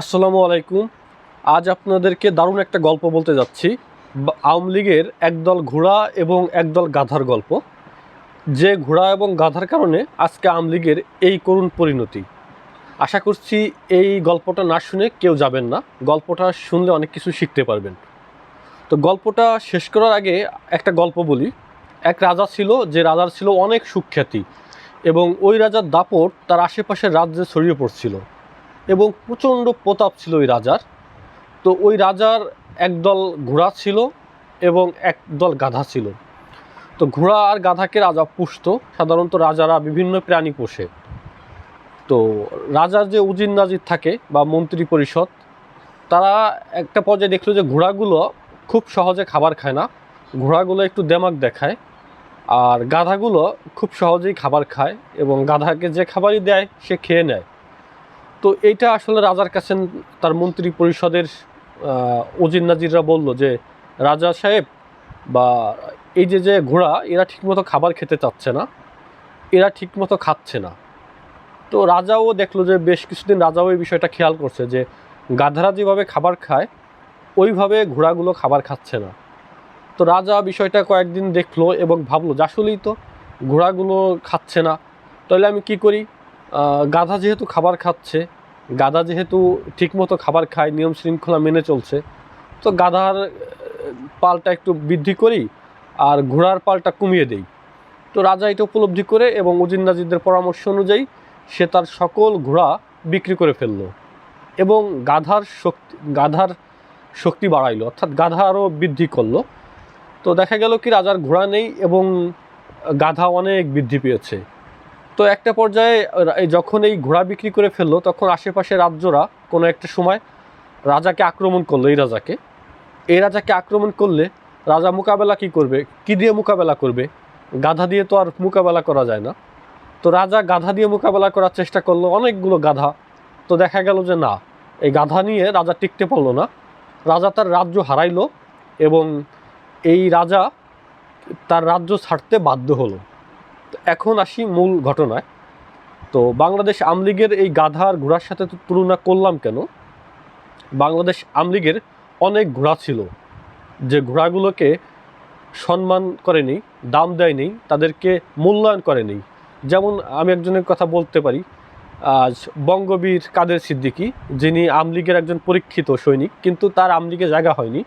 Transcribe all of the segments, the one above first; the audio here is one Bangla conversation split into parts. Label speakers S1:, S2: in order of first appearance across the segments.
S1: আসসালামু আলাইকুম। আজ আপনাদেরকে দারুণ একটা গল্প বলতে যাচ্ছি। আওয়ামী লীগের একদল ঘোড়া এবং একদল গাধার গল্প। যে ঘোড়া এবং গাধার কারণে আজকে আওয়ামী লীগের এই করুণ পরিণতি। আশা করছি এই গল্পটা না শুনে কেউ যাবেন না। গল্পটা শুনলে অনেক কিছু শিখতে পারবেন। তো গল্পটা শেষ করার আগে একটা গল্প বলি। এক রাজা ছিল, যে রাজার ছিল অনেক সুখ্যাতি এবং ওই রাজার দাপট তার আশেপাশের রাজ্যে ছড়িয়ে পড়ছিল। এবং প্রচণ্ড প্রতাপ ছিল ওই রাজার। তো ওই রাজার একদল ঘোড়া ছিল এবং একদল গাধা ছিল। তো ঘোড়া আর গাধাকে রাজা পুষত। সাধারণত রাজারা বিভিন্ন প্রাণী পোষে। তো রাজার যে উজির নাজির থাকে বা মন্ত্রী পরিষদ, তারা একটা পর্যায়ে দেখল যে ঘোড়াগুলো খুব সহজে খাবার খায় না। ঘোড়াগুলো একটু দেমাক দেখায় আর গাধাগুলো খুব সহজেই খাবার খায় এবং গাধাকে যে খাবারই দেয়, সে খেয়ে নেয়। তো এইটা আসলে রাজার কাছে তার মন্ত্রী পরিষদের উজির নাজিররা বলল যে, রাজা সাহেব বা এই যে যে ঘোড়া, এরা ঠিকমতো খাবার খেতে চাচ্ছে না, এরা ঠিকমতো খাচ্ছে না। তো রাজাও দেখল যে বেশ কিছুদিন রাজাও এই বিষয়টা খেয়াল করছে যে, গাধারা যেভাবে খাবার খায়, ওইভাবে ঘোড়াগুলো খাবার খাচ্ছে না। তো রাজা বিষয়টা কয়েকদিন দেখল এবং ভাবলো যে আসলেই তো ঘোড়াগুলো খাচ্ছে না, তাহলে আমি কি করি? গাধা যেহেতু খাবার খাচ্ছে, গাধা যেহেতু ঠিকমতো খাবার খায়, নিয়ম শৃঙ্খলা মেনে চলছে, তো গাধার পালটা একটু বৃদ্ধি করি আর ঘোড়ার পালটা কমিয়ে দেই। তো রাজা এটা উপলব্ধি করে এবং উজির নাজিরদের পরামর্শ অনুযায়ী সে তার সকল ঘোড়া বিক্রি করে ফেলল এবং গাধার শক্তি গাধার শক্তি বাড়াইলো, অর্থাৎ গাধা আরও বৃদ্ধি করল। তো দেখা গেল কি রাজার ঘোড়া নেই এবং গাধা অনেক বৃদ্ধি পেয়েছে। তো একটা পর্যায়ে যখন এই ঘোড়া বিক্রি করে ফেলল, তখন আশেপাশে রাজ্যরা কোনো একটা সময় রাজাকে আক্রমণ করল, এই রাজাকে। এই রাজাকে আক্রমণ করলে রাজা মোকাবেলা কি করবে? কি দিয়ে মোকাবেলা করবে? গাধা দিয়ে তো আর মোকাবেলা করা যায় না। তো রাজা গাধা দিয়ে মোকাবেলা করার চেষ্টা করল, অনেকগুলো গাধা। তো দেখা গেল যে না, এই গাধা নিয়ে রাজা টিকতে পারল না। রাজা তার রাজ্য হারাইলো এবং এই রাজা তার রাজ্য ছাড়তে বাধ্য হলো। এখন আসি মূল ঘটনায়। তো বাংলাদেশ আমলিগের এই গাধা আর ঘোড়ার সাথে তুলনা করলাম কেন? বাংলাদেশ আমলিগের অনেক ঘোড়া ছিল। যে ঘোড়াগুলোকে সম্মান করেনি, দাম দেয়নি, তাদেরকে মূল্যায়ন করেনি। যেমন আমি একজনের কথা বলতে পারি, আজ বঙ্গবীর কাদের সিদ্দিকী, যিনি আমলিগের একজন পরীক্ষিত সৈনিক, কিন্তু তার আমলিগে জায়গা হয়নি।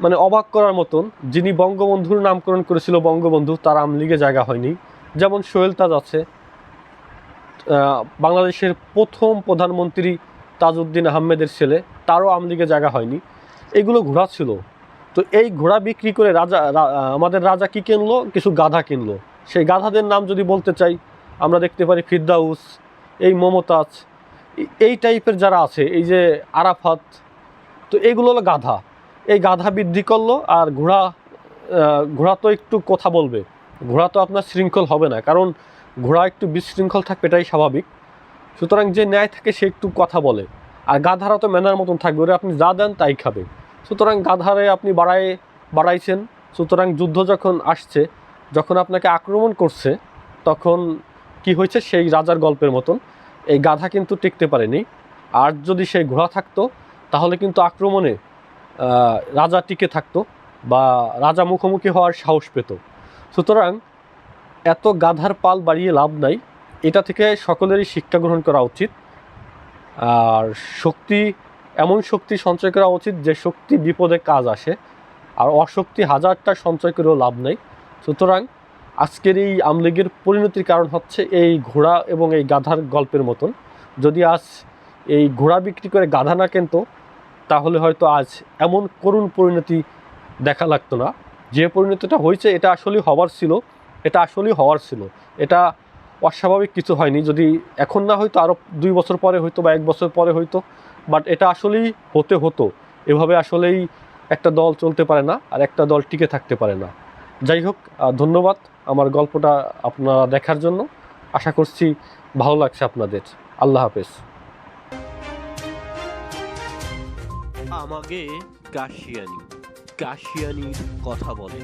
S1: মানে অবাক করার মতন যিনি বঙ্গবন্ধুর নামকরণ করেছিল বঙ্গবন্ধু, তার আমলিগে জায়গা হয়নি। যেমন সোহেল তাজ আছে বাংলাদেশের প্রথম প্রধানমন্ত্রী তাজউদ্দিন আহমেদের ছেলে, তারও আমলিগে জায়গা হয়নি। এগুলো ঘোড়া ছিল। তো এই ঘোড়া বিক্রি করে রাজা আমাদের রাজা কি কিনলো? কিছু গাধা কিনলো। সেই গাধাদের নাম যদি বলতে চাই, আমরা দেখতে পারি ফিরদাউস, এই মমতাজ, এই- টাইপের যারা আছে, এই যে আরাফাত, তো এইগুলো হলো গাধা। এই গাধা বৃদ্ধি করল আর ঘোড়া ঘোড়া তো একটু কথা বলবে। ঘোড়া তো আপনার শৃঙ্খল হবে না, কারণ ঘোড়া একটু বিশৃঙ্খল থাকবে, এটাই স্বাভাবিক। সুতরাং যে ন্যায় থাকে সে একটু কথা বলে। আর গাধারা তো ম্যানার মতন থাকবে, ওরা আপনি যা দেন তাই খাবে। সুতরাং গাধারে আপনি বাড়ায়, বাড়াইছেন। সুতরাং যুদ্ধ যখন আসছে, যখন আপনাকে আক্রমণ করছে, তখন কি হয়েছে সেই রাজার গল্পের মতন। এই গাধা কিন্তু টিকতে পারেনি। আর যদি সেই ঘোড়া থাকতো, তাহলে কিন্তু আক্রমণে রাজা টিকে থাকতো বা রাজা মুখোমুখি হওয়ার সাহস পেত। সুতরাং এত গাধার পাল বাড়িয়ে লাভ নাই। এটা থেকে সকলেরই শিক্ষা গ্রহণ করা উচিত। আর শক্তি, এমন শক্তি সঞ্চয় করা উচিত যে শক্তি বিপদে কাজ আসে। আর অশক্তি হাজারটা সঞ্চয় করেও লাভ নেই। সুতরাং আজকের এই আমলিগের পরিণতির কারণ হচ্ছে এই ঘোড়া এবং এই গাধার গল্পের মতন। যদি আজ এই ঘোড়া বিক্রি করে গাধা না কিনতো তাহলে হয়তো আজ এমন করুণ পরিণতি দেখা লাগতো না। যে পরিণতিটা হয়েছে, এটা আসলেই হওয়ার ছিল, এটা আসলেই হওয়ার ছিল। এটা অস্বাভাবিক কিছু হয়নি। যদি এখন না হয়তো আরও দুই বছর পরে হয়তো বা এক বছর পরে হয়তো বাট এটা আসলেই হতে হতো। এভাবে আসলেই একটা দল চলতে পারে না, আর একটা দল টিকে থাকতে পারে না। যাই হোক ধন্যবাদ আমার গল্পটা আপনারা দেখার জন্য। আশা করছি ভালো লাগছে আপনাদের। আল্লাহ হাফেজ।
S2: আমাকে কাশিয়ানি কাশিয়ানির কথা বলে।